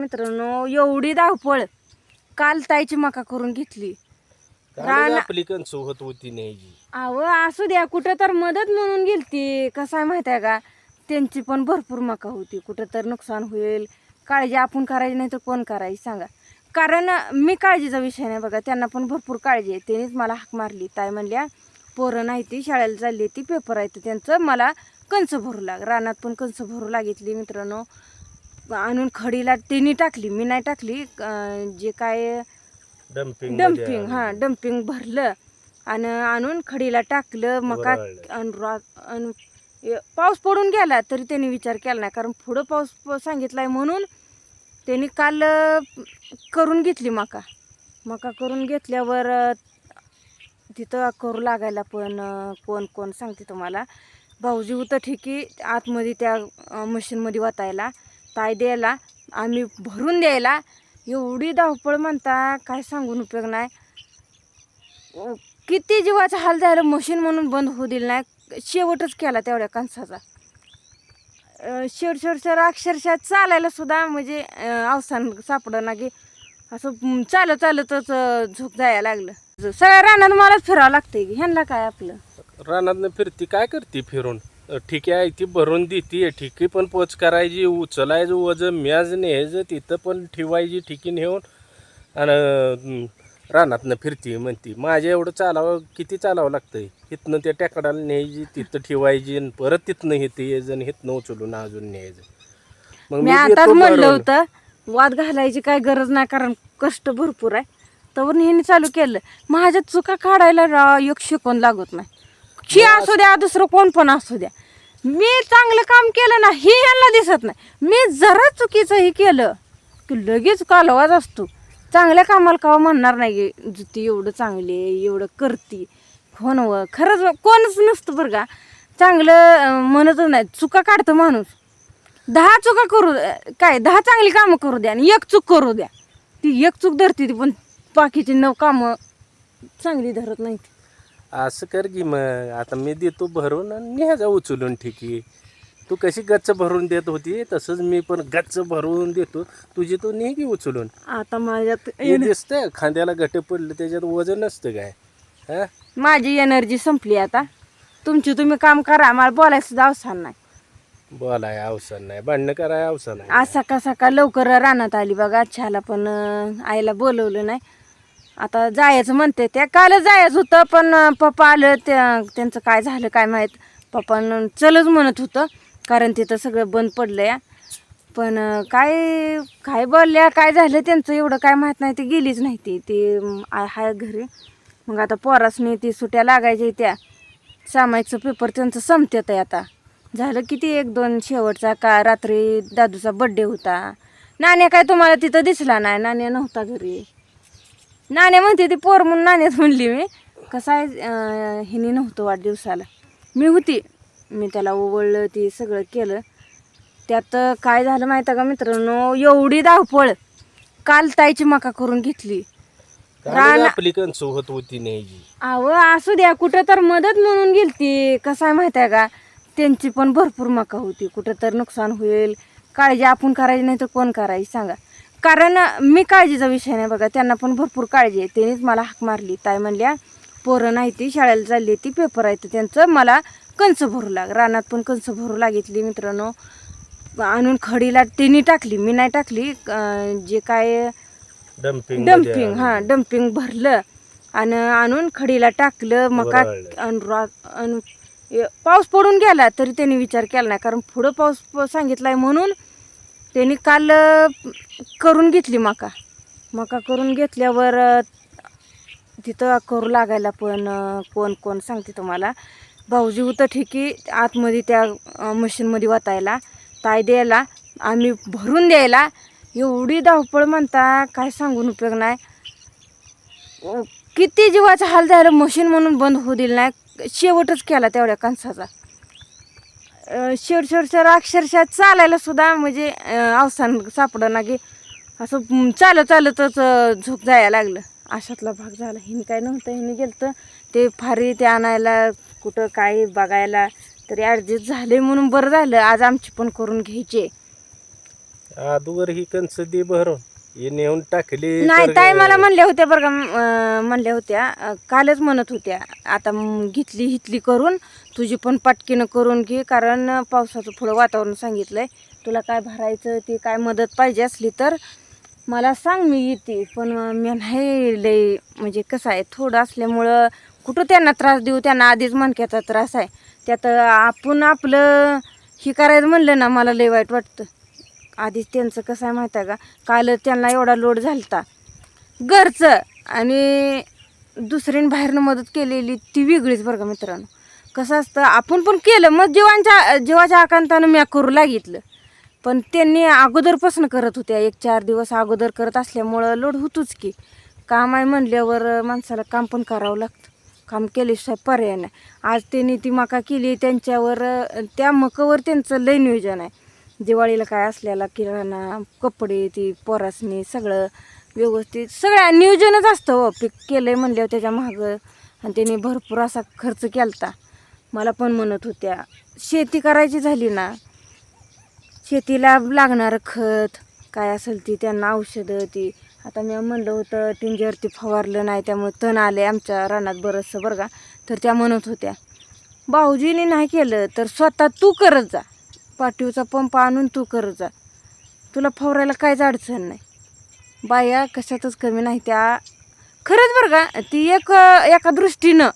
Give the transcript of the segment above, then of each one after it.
मित्रांनो एवढी धावपळ काल ताईची मका करून घेतली. कालच रान- आपली कणस होत होती न्यायची. अव असू द्या कुठं तर मदत म्हणून गेलती. कसं आहे माहिती आहे का? त्यांची पण भरपूर मका होती. कुठं तर नुकसान होईल. काळजी आपण करायची नाही तर कोण करायची सांगा. कारण मी काळजीचा विषय नाही बघा त्यांना पण भरपूर काळजी आहे. त्यांनीच मला हाक मारली. ताई म्हणल्या पोरं नाही ती शाळेला चालली ती पेपर आहे तर त्यांचं मला कंच भरू लाग. रानात पण कंच भरू लागितली मित्रांनो. आणून खडीला त्यांनी टाकली मी नाही टाकली अं, जे काय डम्पिंग डम्पिंग हा डम्पिंग भरलं आणि आणून खडीला टाकलं. मका वरळलं. रा- ए- पाऊस पडून गेला तरी त्यांनी विचार केला नाही. कारण पुढं पाऊस प- सांगितलाय म्हणून त्यांनी काल अं, करून घेतली मका. मका करून घेतल्यावर अं, तिथं करू लागायला पण अं, कोण कोण सांगते तुम्हाला? भाऊजी होतं ठिकी आतमध्ये त्या मशीनमध्ये वाटायला ताय द्यायला आम्ही भरून द्यायला. एवढी धावपळ म्हणता काय सांगून उपयोग नाही. किती जीवाचा हाल झाला मशीन म्हणून बंद होऊ दिलं नाही. शेवटच केला तेवढ्या कणसाचा. शेवट शेवटच्या अक्षरशः चालायला सुद्धा म्हणजे अवसान सापडं ना की असं चालत चालतच झोप जायला लागलं. सगळ्या रानात मलाच फिरावं लागतंय. की ह्यांना काय आपलं? रानात फिरती काय करते फिरून? ठिके आहे ती भरून देते ठिकी पण पोच करायची उचलायचं वजन म्याज न्यायचं तिथं पण ठेवायची ठिकी नेऊन आणि रानातनं फिरती म्हणती माझ्या एवढं चालावं किती चालावं लागतंय? इथनं त्या टेकडाला न्यायची तिथं ठेवायची आणि परत तिथनं इथं यायचं आणि इथनं उचलून अजून न्यायचं. मग मी आताच म्हणलं. होतं वाद घालायची काय गरज नाही कारण कष्ट भरपूर आहे. तर ह्यांनी चालू केलं. माझ्या चुका काढायला एक शिकवण लागत नाही. शी असू द्या दुसरं कोण पण असू द्या. मी चांगलं काम केलं ना हे यांना दिसत नाही. मी जरा चुकीचं हे केलं की लगेच कालवाज असतो. चांगल्या कामाला का म्हणणार नाही ती एवढं चांगली आहे एवढं करती हो व. खरंच कोणच नसतं बरं का. चांगलं म्हणतच नाही. चुका काढतं माणूस. दहा चुका करू काय दहा चांगली कामं करू द्या आणि एक चूक करू द्या. ती एक चूक धरते ती पण बाकीची नऊ कामं चांगली धरत नाहीत. असं कर की मग. आता मी देतो भरून आणि न्यायचा उचलून ठिकी. तू कशी गच्च भरून देत होती तसंच मी पण गच्च भरून देतो. तुझी तू ने की उचलून. आता माझ्यात हे खांद्याला घट पडलं त्याच्यात वजन नसतं काय? हा? माझी एनर्जी संपली आता. तुमची तुम्ही काम करा मला बोलायचं सुद्धा अवसान नाही. बोलाय अवसर नाही भांडणं कराय अवसर नाही. आज सकाळ सकाळ लवकर रानात आली बघा छाला पण अं, आईला बोलवलं नाही. आता जायचं म्हणते त्या कालच जायचं होतं पण पप्पा आलं त्या त्यांचं काय झालं काय माहीत. पप्पा चलच म्हणत होतं कारण तिथं सगळं बंद पडलं या पण काय काय बोलल्या काय झालं त्यांचं एवढं काय माहीत नाही ते गेलीच नाही ती. ती आहे हाय घरी. मग आता पोरासनी ती सुट्या लागायच्या त्या. सामायिकचं पेपर त्यांचं संपतेत आहे आता. झालं किती एक दोन शेवटचा का रात्री दादूचा बड्डे होता. नाण्या काय तुम्हाला तिथं दिसला नाही नाण्या नव्हता घरी. नाण्या म्हणते ती पोर म्हणून नाण्यात म्हणली मी. कसं आहे हिने नव्हतं वाढदिवसाला. मी होती. मी त्याला ओवळलं ते सगळं केलं. त्यात काय झालं माहिती आहे का मित्रांनो? एवढी धावपळ. काल ताईची मका करून घेतली. आपली होत होती न्यायची. अव असू द्या. कुठं तर मदत म्हणून गेलती. कसं आहे माहिती आहे का? त्यांची पण भरपूर मका होती. कुठं तर नुकसान होईल. काळजी आपण करायची नाही तर कोण करायची? सांगा. कारण मी काळजीचा विषय नाही बघा त्यांना पण भरपूर काळजी आहे. त्यांनीच मला हाक मारली. ताई म्हणल्या पोरं नाही ती शाळेला चालली ती पेपर आहे तर त्यांचं मला कंच भरू लाग रानात पण कंच भरू लागितली मित्रांनो. आणून खडीला त्यांनी टाकली मी नाही टाकली. जे काय डम्पिंग डम्पिंग हा डम्पिंग भरलं आणि आणून खडीला टाकलं. मका ए- पाऊस पडून गेला तरी त्यांनी विचार केला नाही. कारण पुढं पाऊस प- सांगितलाय म्हणून त्यांनी काल करून घेतली मका. मका करून घेतल्यावर तिथं करू लागायला पण कोण कोण सांगते तुम्हाला? भाऊजी होतं ठिकी आतमध्ये त्या मशीनमध्ये वाटायला ताय द्यायला आम्ही भरून द्यायला. एवढी धावपळ म्हणता काय सांगून उपयोग नाही. किती जीवाचा हाल झाला मशीन म्हणून बंद होऊ दिलं नाही. शेवटच केला तेवढ्या कणसाचा. शेर शेवट शेवटच्या अक्षरशः चालायला सुद्धा म्हणजे अवसान सापडं ना की असं चालत चालतच झोप जायला लागलं. अशातला भाग झाला. हिने काय नव्हतं हिने गेलं ते फारी ते आणायला कुठं काय बघायला तरी ॲडजस्ट झाले म्हणून बरं झालं. आज आमची पण करून घ्यायचे अदोगर ही कंच दे भरून हे नेऊन टाकली नाही तर ताई मला म्हणल्या होत्या बरं का अं, म्हणल्या होत्या. अं, कालच म्हणत होत्या आता म, घेतली हितली करून तुझी पण पटकीनं करून घे कारण पावसाचं पुढं वातावरण सांगितलंय. तुला काय भरायचं ती काय मदत पाहिजे असली तर मला सांग मी येते. पण मी नाही लय म्हणजे कसं आहे थोडं असल्यामुळं कुठं त्यांना त्रास देऊ त्यांना आधीच मणक्याचा त्रास आहे. त्यात आपण आपलं हे करायचं म्हणलं ना मला लय वाईट वाटतं. आधीच त्यांचं कसं आहे माहिती आहे का? काल त्यांना एवढा लोड झालता. घरचं. आणि दुसरीने बाहेरनं मदत केलेली ती वेगळीच बरं का मित्रांनो. कसं असतं आपण पण केलं. मग जीवांच्या जीवाच्या आकांतानं म्या करू लागितलं. पण त्यांनी अगोदरपासून करत होत्या. एक चार दिवस अगोदर करत असल्यामुळं लोड होतोच की. काम आहे म्हणल्यावर माणसाला काम पण करावं लागतं. काम केल्याशिवाय पर्याय नाही. आज त्यांनी ती मका केली त्यांच्यावर त्या मकावर त्यांचं लय नियोजन आहे. दिवाळीला काय असलेला किराणा कपडे ती पोरासनी सगळं व्यवस्थित सगळ्या नियोजनच असतं हो. पीक केलंय म्हणल्यावर त्याच्या मागं आणि त्यांनी भरपूर असा खर्च केलता. मला पण म्हणत होत्या शेती करायची झाली ना शेतीला लागणारं खत काय असेल ती त्यांना औषधं ती आता मी म्हणलं होतं टिंजरती फवारलं नाही त्यामुळे तण आले आमच्या रानात बरंचसं बरं का. तर त्या म्हणत होत्या भाऊजीने नाही केलं तर स्वतः तू करत जा. पाठीवचा पंप आणून तू करत जा. तुला फवरायला काहीच अडचण नाही. बाया कशातच कमी नाही त्या. खरंच बरं का ती एक एका दृष्टीनं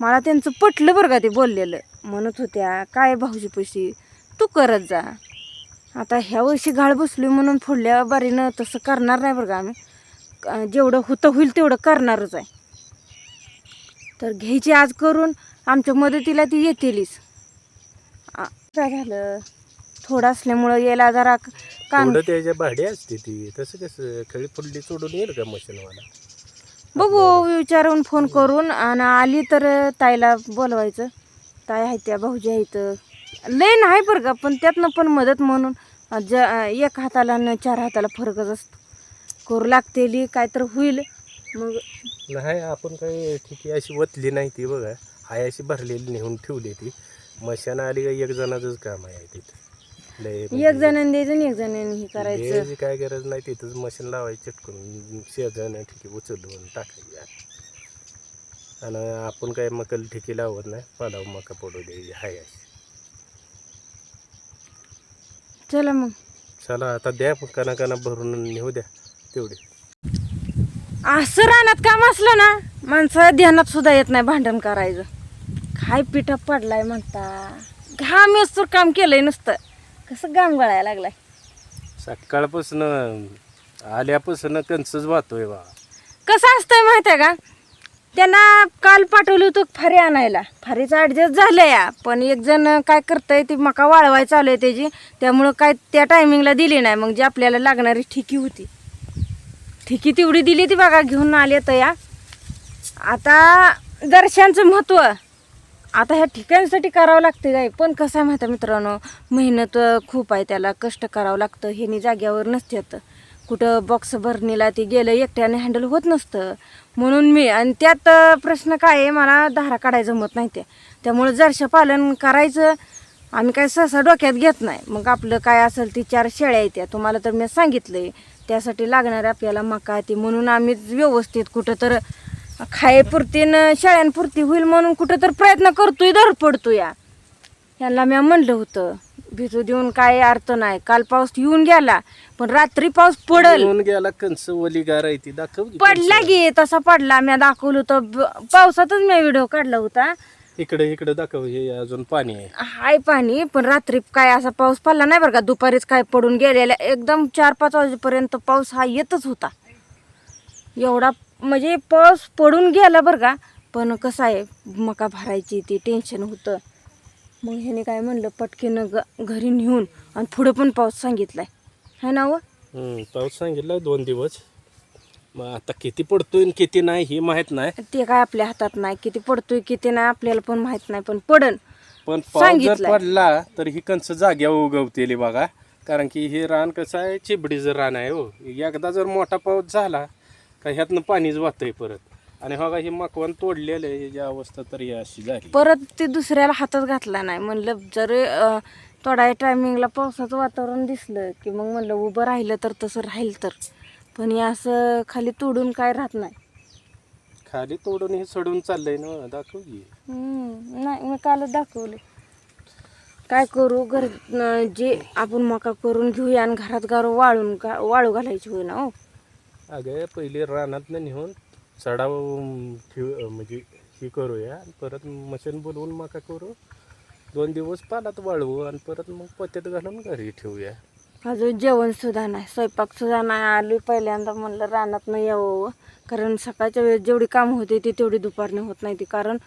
मला त्यांचं पटलं बरं का ते बोललेलं. म्हणत होत्या काय भाऊजी पैसे तू करत जा. आता ह्या वर्षी घाळ बसली म्हणून पुढल्या बारीनं तसं करणार नाही बरं का आम्ही. जेवढं होतं होईल तेवढं करणारच आहे. तर घ्यायची आज करून आमच्या मदतीला ती येतेलीच. आ, काय झालं? थोडं असल्यामुळं यायला जरा कान थोडं त्याच्या भाडी असते ती. तसं कसं खळी फुडली सोडून येईल का मशीनवाला बघू विचारून फोन करून आणि आली तर ताईला बोलवायचं. ताई आहे त्या भाऊजी आहेत. लय नाही बरं का पण त्यातनं पण मदत म्हणून ज एक हाताला न चार हाताला फरकच असतो. करू लागतेली काय तर होईल. मग नाही आपण काही ठीक आहे अशी वतली नाही ती बघा. हाय अशी भरलेली नेऊन ठेवली ती. मशानं आली का एक जणाचंच काम आहे तिथं. लय एक जणांनी द्यायचं आणि एक जणांनी हे करायचं. द्यायची काय गरज नाही तिथंच मशीन लावायची चिटकून. शेजानं ठिकी उचलून टाकायची. आणि आपण काय मकल ठिकी लावत नाही पालाव मका पडू द्यायची हाय अशी. चला मग. चला आता द्या कना कना भरून नेऊ द्या तेवढे. असं रानात काम असलं ना माणसं ध्यानात सुद्धा येत नाही भांडण करायचं. काय पिठा पडलाय म्हणता. घाम काम केलंय नुसतं. कसं घाम गळायला लागलाय? सकाळपासून आल्यापासून कंचच वाहतोय बा. कसं असतंय माहिती आहे का? त्यांना काल पाठवलं होतं फारी आणायला. फारीचं ॲडजस्ट झालं या पण एक जण काय करतंय ती मका वाळवाय चालू आहे त्याची. त्यामुळं काय त्या टायमिंगला दिली नाही. मग जी आपल्याला लागणारी ठिकी होती. ठिकी तेवढी दिली ती बघा घेऊन आले तर या. आता दर्शनचं महत्त्व आता ह्या ठिकाणसाठी करावं लागते काय? पण कसं आहे माहिती आहे मित्रांनो मेहनत खूप आहे त्याला. कष्ट करावं लागतं. ह्यानी जाग्यावर नसतात कुठं बॉक्स भरणीला ते गेलं एकट्याने हँडल होत नसतं. म्हणून मी आणि त्यात प्रश्न काय आहे मला धारा काढायचं जमत नाही ते त्यामुळं जरशा पालन करायचं. आम्ही काय सहसा डोक्यात घेत नाही. मग आपलं काय असेल ती चार शेळ्या येत्या तुम्हाला तर मी सांगितलं आहे त्यासाठी लागणारे आपल्याला मका ती. म्हणून आम्ही व्यवस्थित कुठं तर खायपुरती न शेळ्यांपुरती होईल म्हणून कुठं तर प्रयत्न करतोय धर पडतो या. यांना मी म्हणलं होतं भिजू देऊन काय अर्थ नाही. काल पाऊस येऊन गेला पण रात्री पाऊस पडल. येऊन गेला आहे ती. दाखव की पडला. गे तसा पडला. मी दाखवलं होतं ब- पावसातच मी व्हिडिओ काढला होता. इकडे इकडे दाखव हे अजून पाणी आहे. हाय पाणी पण रात्री काय असा पाऊस पडला नाही बरं का? दुपारीच काय पडून गेलेला एकदम चार पाच वाजेपर्यंत पाऊस हा येतच होता. एवढा म्हणजे पाऊस पडून गेला बरं का. पण कसं आहे मका भरायची ती टेन्शन होतं. मग ह्याने काय म्हणलं पटकीनं ग घरी नेऊन आणि पुढं पण पाऊस सांगितलाय. है ना व? हम्म, पाऊस सांगितलाय दोन दिवस. मग आता किती पडतोय आणि किती नाही हे माहीत नाही. ते काय आपल्या हातात नाही. किती पडतोय किती नाही आपल्याला पण माहीत नाही पण पडन. पण पाऊस जर सांगितलंय. पडला तर ही कंच जाग्यावर उगवतेली बघा. कारण की हे रान कसं आहे चिबडीचं रान आहे हो. एकदा जर मोठा पाऊस झाला का ह्यातनं पाणीच वाहतंय परत. आणि बघा ही मकवान तोडलेलं आहे ह्याची अवस्था तर ही अशी झाली. परत ते दुसऱ्याला हातात घातला नाही. म्हणलं जर अं, थोड्या टायमिंगला पावसाचं वातावरण दिसलं की मग म्हणलं उभं राहिलं तर तसं राहील तर. पण हे असं खाली तोडून काय राहत नाही. खाली तोडून हे सोडून चाललंय ना दाखव की. हम्म, नाही मी कालच दाखवले. काय करू घर न- जे आपण मका करून घेऊया आणि घरात गारू वाळून घा- वाळू घालायची होय ना हो? अगं पहिले रानात नेऊन चढाव ठेव म्हणजे हे करूया आणि परत मशीन बोलवून मका करू. दोन दिवस पालात वाळवू आणि परत मग पत्यात घालून घरी ठेवूया. अजून जेवण सुद्धा नाही स्वयंपाक सुद्धा नाही. आली पहिल्यांदा म्हणलं रानात नाही यावं कारण सकाळच्या वेळेस जेवढी काम होते ती तेवढी दुपारने होत नाही ती. कारण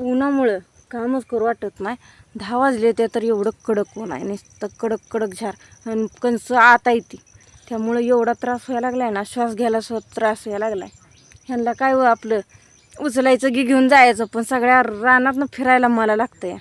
उन्हामुळं कामच करू वाटत नाही. दहा वाजले ते तर एवढं कडक ऊन आहे नुसतं कडक कडक झार आणि कणसं आता येते. त्यामुळं एवढा त्रास व्हायला लागलाय ना श्वास घ्यायला सुद्धा त्रास व्हायला लागलाय. ह्यांना काय व आपलं उचलायचं की घेऊन जायचं पण सगळ्या रानातनं फिरायला मला लागतं या